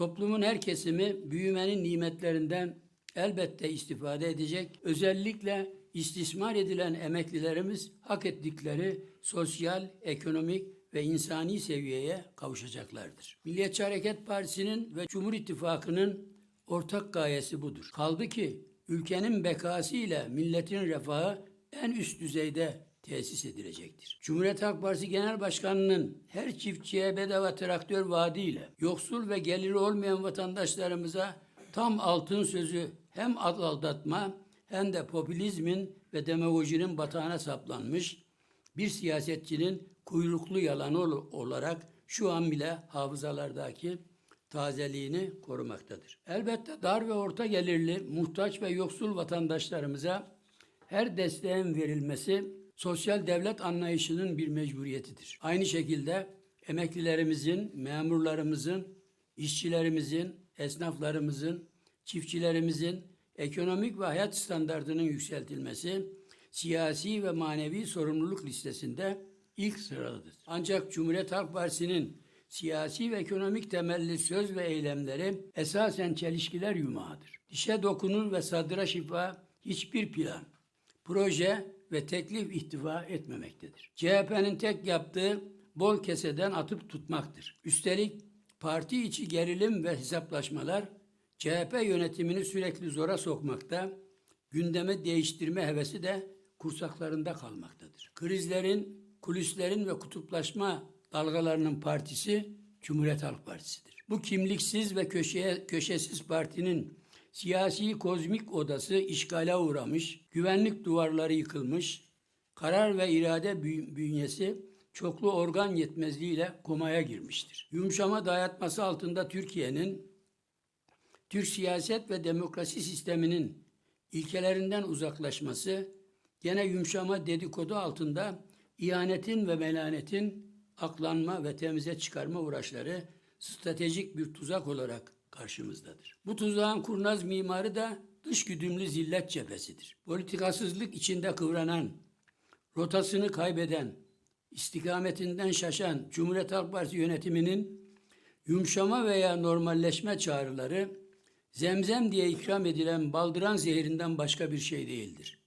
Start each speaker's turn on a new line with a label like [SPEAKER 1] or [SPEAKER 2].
[SPEAKER 1] Toplumun her kesimi büyümenin nimetlerinden elbette istifade edecek. Özellikle istismar edilen emeklilerimiz hak ettikleri sosyal, ekonomik ve insani seviyeye kavuşacaklardır. Milliyetçi Hareket Partisi'nin ve Cumhur İttifakı'nın ortak gayesi budur. Kaldı ki ülkenin bekası ile milletin refahı en üst düzeyde tesis edilecektir. Cumhuriyet Halk Partisi Genel Başkanı'nın her çiftçiye bedava traktör vaadiyle yoksul ve geliri olmayan vatandaşlarımıza tam altın sözü hem aldatma hem de popülizmin ve demagojinin batağına saplanmış bir siyasetçinin kuyruklu yalanı ol- olarak şu an bile hafızalardaki tazeliğini korumaktadır. Elbette dar ve orta gelirli, muhtaç ve yoksul vatandaşlarımıza her desteğin verilmesi sosyal devlet anlayışının bir mecburiyetidir. Aynı şekilde emeklilerimizin, memurlarımızın, işçilerimizin, esnaflarımızın, çiftçilerimizin ekonomik ve hayat standartının yükseltilmesi siyasi ve manevi sorumluluk listesinde ilk sıradadır. Ancak Cumhuriyet Halk Partisi'nin siyasi ve ekonomik temelli söz ve eylemleri esasen çelişkiler yumağıdır. Dişe dokunur ve sadıra şifa hiçbir plan, proje ve teklif ihtiva etmemektedir. CHP'nin tek yaptığı bol keseden atıp tutmaktır. Üstelik parti içi gerilim ve hesaplaşmalar CHP yönetimini sürekli zora sokmakta, gündemi değiştirme hevesi de kursaklarında kalmaktadır. Krizlerin, kulislerin ve kutuplaşma dalgalarının partisi Cumhuriyet Halk Partisi'dir. Bu kimliksiz ve köşeye, köşesiz partinin siyasi kozmik odası işgale uğramış, güvenlik duvarları yıkılmış, karar ve irade bü- bünyesi çoklu organ yetmezliğiyle komaya girmiştir. Yumuşama dayatması altında Türkiye'nin Türk siyaset ve demokrasi sisteminin ilkelerinden uzaklaşması, gene yumuşama dedikodu altında ihanetin ve melanetin aklanma ve temize çıkarma uğraşları stratejik bir tuzak olarak karşımızdadır. Bu tuzağın kurnaz mimarı da dış güdümlü zillet cephesidir. Politikasızlık içinde kıvranan, rotasını kaybeden, istikametinden şaşan Cumhuriyet Halk Partisi yönetiminin yumuşama veya normalleşme çağrıları zemzem diye ikram edilen baldıran zehrinden başka bir şey değildir.